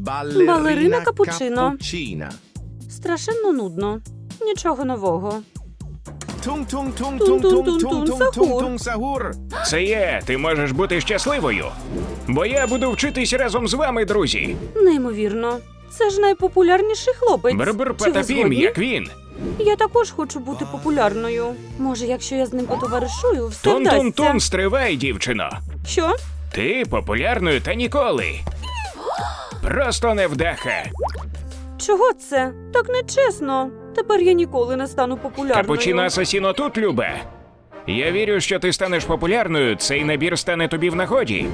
Балерина, Балерина капучино. капучина. Страшенно нудно. Нічого нового. Тунг-тунг-тунг-тунг-тунг-тунг-тунг-тунг сахур. Це є, ти можеш бути щасливою. Бо я буду вчитись разом з вами, друзі. Неймовірно. Це ж найпопулярніший хлопець. Бербер Чи ви Патапім, згодні? як він. Я також хочу бути популярною. Може, якщо я з ним потоваришую, все Тун-тун-тун, стривай, дівчино. Що? Ти популярною та ніколи. Просто невдаха. Чого це? Так нечесно. Тепер я ніколи не стану популярною. Капучино Асасіно тут, Любе. Я вірю, що ти станеш популярною, цей набір стане тобі в нагоді.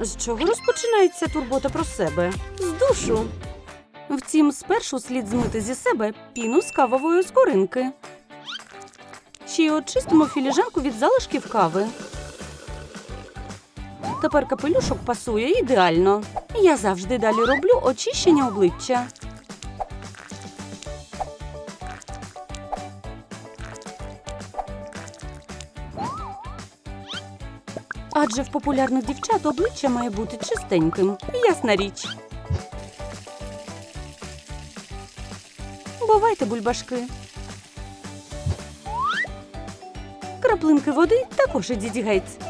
З чого розпочинається турбота про себе? З душу. Втім, спершу слід змити зі себе піну з кавової скоринки. Й очистимо філіжанку від залишків кави. Тепер капелюшок пасує ідеально. Я завжди далі роблю очищення обличчя. Адже в популярних дівчат обличчя має бути чистеньким. Ясна річ. Бувайте, бульбашки. Краплинки води також ідіть геть.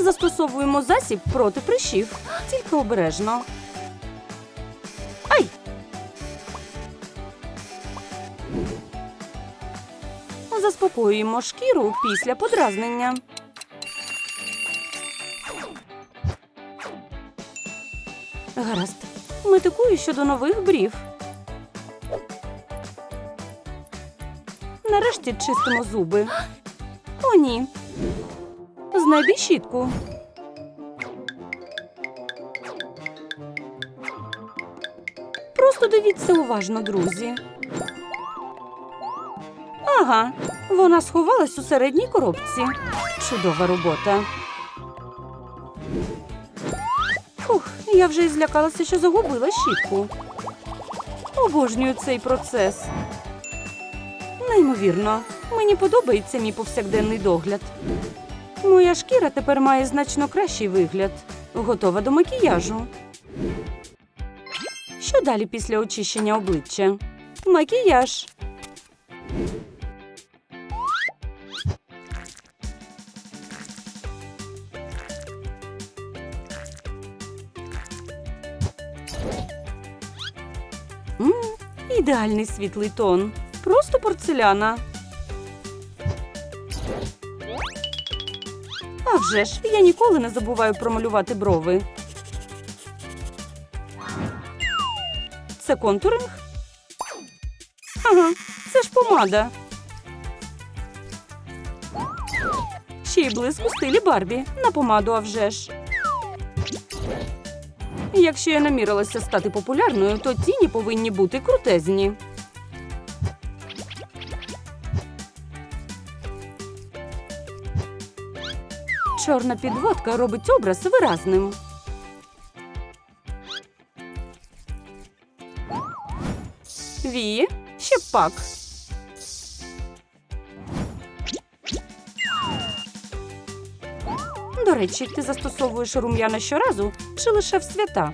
Застосовуємо засіб проти прищів. Тільки обережно. Ай! Заспокоюємо шкіру після подразнення. Гаразд. Метикую щодо нових брів. Нарешті чистимо зуби. О, ні. Знайди щітку. Просто дивіться уважно, друзі. Ага, вона сховалась у середній коробці. Чудова робота. Фух, я вже і злякалася, що загубила щітку. Обожнюю цей процес. Неймовірно, мені подобається мій повсякденний догляд. Моя шкіра тепер має значно кращий вигляд. Готова до макіяжу. Що далі після очищення обличчя? Макіяж. Ідеальний світлий тон. Просто порцеляна. А вже ж, я ніколи не забуваю промалювати брови. Це контуринг? Ага, це ж помада. Ще й блиск у стилі Барбі на помаду, а вже ж. Якщо я намірилася стати популярною, то тіні повинні бути крутезні. Чорна підводка робить образ виразним. Вії, ще пак. До речі, ти застосовуєш рум'яна щоразу чи лише в свята?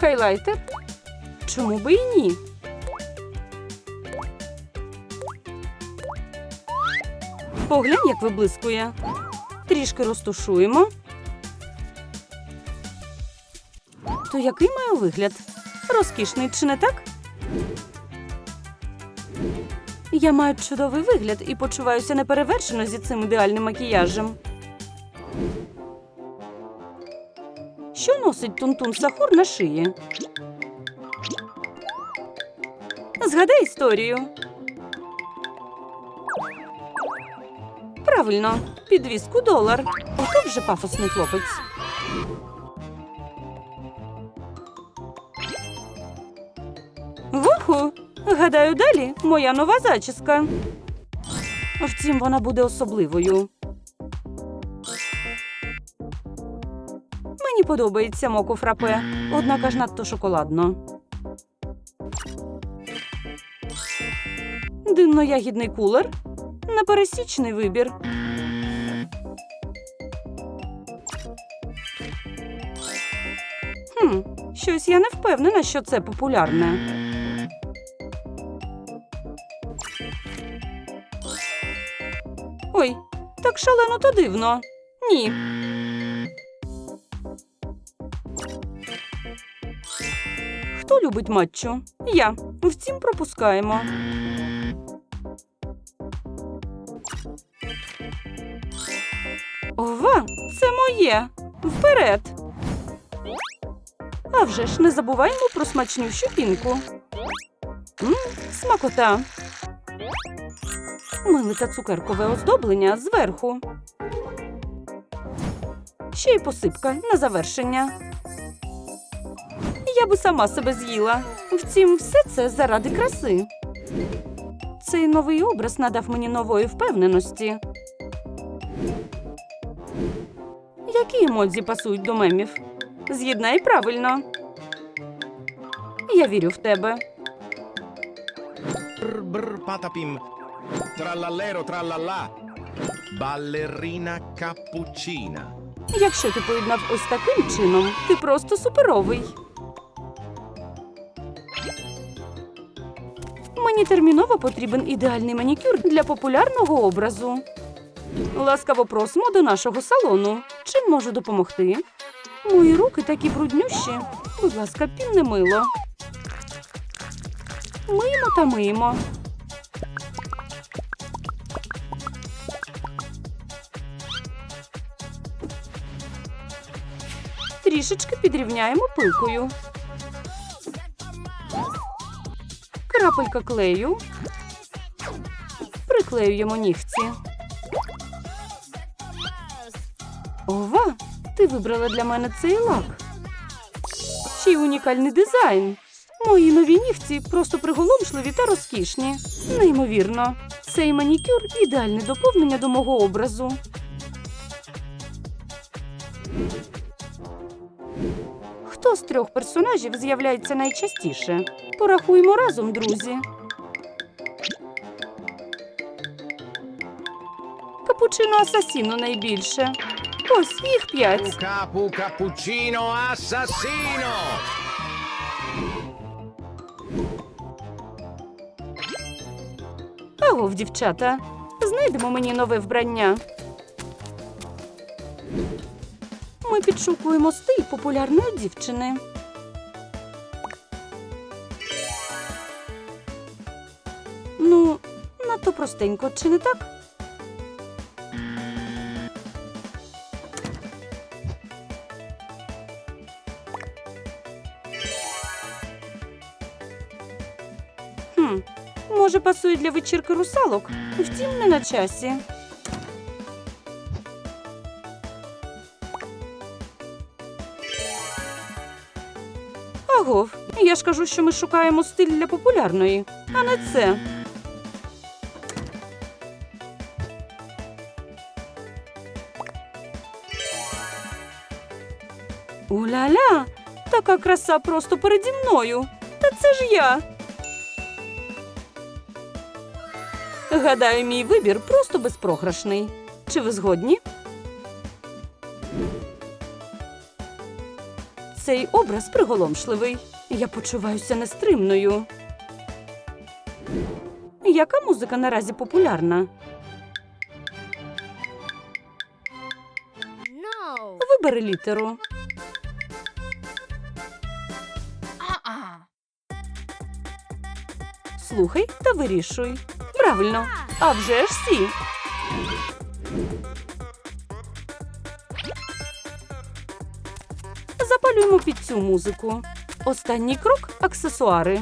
Хайлайтер? Чому би і ні? Поглянь, як виблискує. Трішки розтушуємо. То який має вигляд? Розкішний, чи не так? Я маю чудовий вигляд і почуваюся неперевершено зі цим ідеальним макіяжем. Що носить Тунтун Сахур на шиї? Згадай історію. Правильно, підвізку долар. Ото вже пафосний хлопець. Вуху! Гадаю, далі моя нова зачіска. Втім, вона буде особливою. Мені подобається моко фрапе, однак аж надто шоколадно. Динно-ягідний кулер. Непересічний вибір. Хм, щось я не впевнена, що це популярне. Ой, так шалено та дивно. Ні. Хто любить матчу? Я. Втім, пропускаємо. Ова, це моє. Вперед. А вже ж не забуваймо про смачнющу пінку. М, смакота. Миле цукеркове оздоблення зверху. Ще й посипка на завершення. Я би сама себе з'їла. Втім, все це заради краси. Цей новий образ надав мені нової впевненості. Які емодзі пасують до мемів? З'єднай правильно. Я вірю в тебе. Brr, patapim. Trallallero, trallallà. Ballerina cappuccina. Якщо ти поєднав ось таким чином, ти просто суперовий. Мені терміново потрібен ідеальний манікюр для популярного образу. Ласкаво просимо до нашого салону. Чим можу допомогти? Мої руки такі бруднющі. Будь ласка, пінне мило. Миємо та миємо. Трішечки підрівняємо пилкою. Крапелька клею. Приклеюємо нігці. Ова, ти вибрала для мене цей лак. Ще й унікальний дизайн. Мої нові нігці просто приголомшливі та розкішні. Неймовірно. Цей манікюр ідеальне доповнення до мого образу. Хто з трьох персонажів з'являється найчастіше? Порахуємо разом, друзі. Капучино Асасіно найбільше. Ось їх п'ять. Capu cappuccino assassino. Агов, дівчата, знайдемо мені нове вбрання. Ми підшукуємо стиль популярної дівчини. Ну, надто простенько, чи не так? Хм, може, пасує для вечірки русалок, втім, не на часі. Агов, я ж кажу, що ми шукаємо стиль для популярної, а не це. Уля-ля, така краса просто переді мною. Та це ж я. Гадаю, мій вибір просто безпрограшний. Чи ви згодні? Цей образ приголомшливий. Я почуваюся нестримною. Яка музика наразі популярна? No. Вибери літеру. Слухай та вирішуй. Правильно. А вже ж сі. Запалюємо під цю музику. Останній крок аксесуари.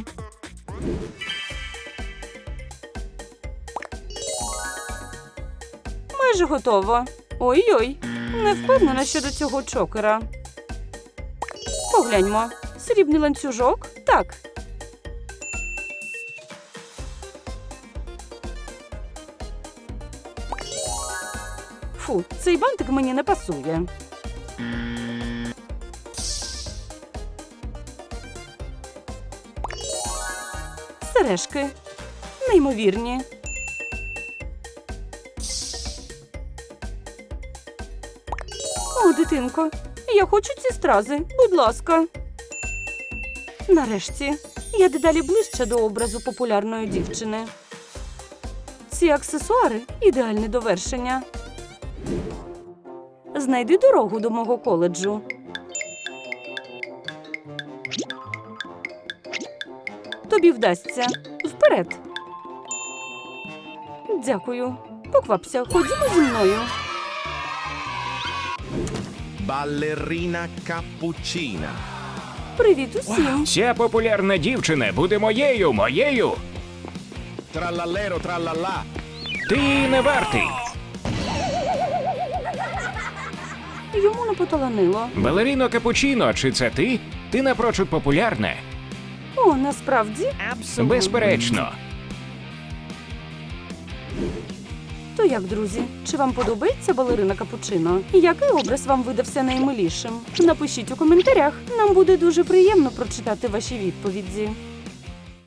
Майже готово. Ой-ой, не впевнена щодо цього чокера. Погляньмо. Срібний ланцюжок? Так. Фу, цей бантик мені не пасує. Сережки. неймовірні. О, дитинко, я хочу ці стрази, будь ласка. Нарешті, я дедалі ближче до образу популярної дівчини. Ці аксесуари ідеальне довершення. Знайди дорогу до мого коледжу. Тобі вдасться. Вперед. Дякую. Поквапся, ходімо зі мною. Ballerina cappuccina. Привіт усім. Ця популярна дівчина буде моєю, моєю. Trallallero trallallà. Ти не вартий. Йому не поталанило. Балеріно Капучино, чи це ти? Ти напрочуд популярна. О, насправді? Безперечно. То як, друзі, чи вам подобається балерина Капучино? І який образ вам видався наймилішим? Напишіть у коментарях. Нам буде дуже приємно прочитати ваші відповіді.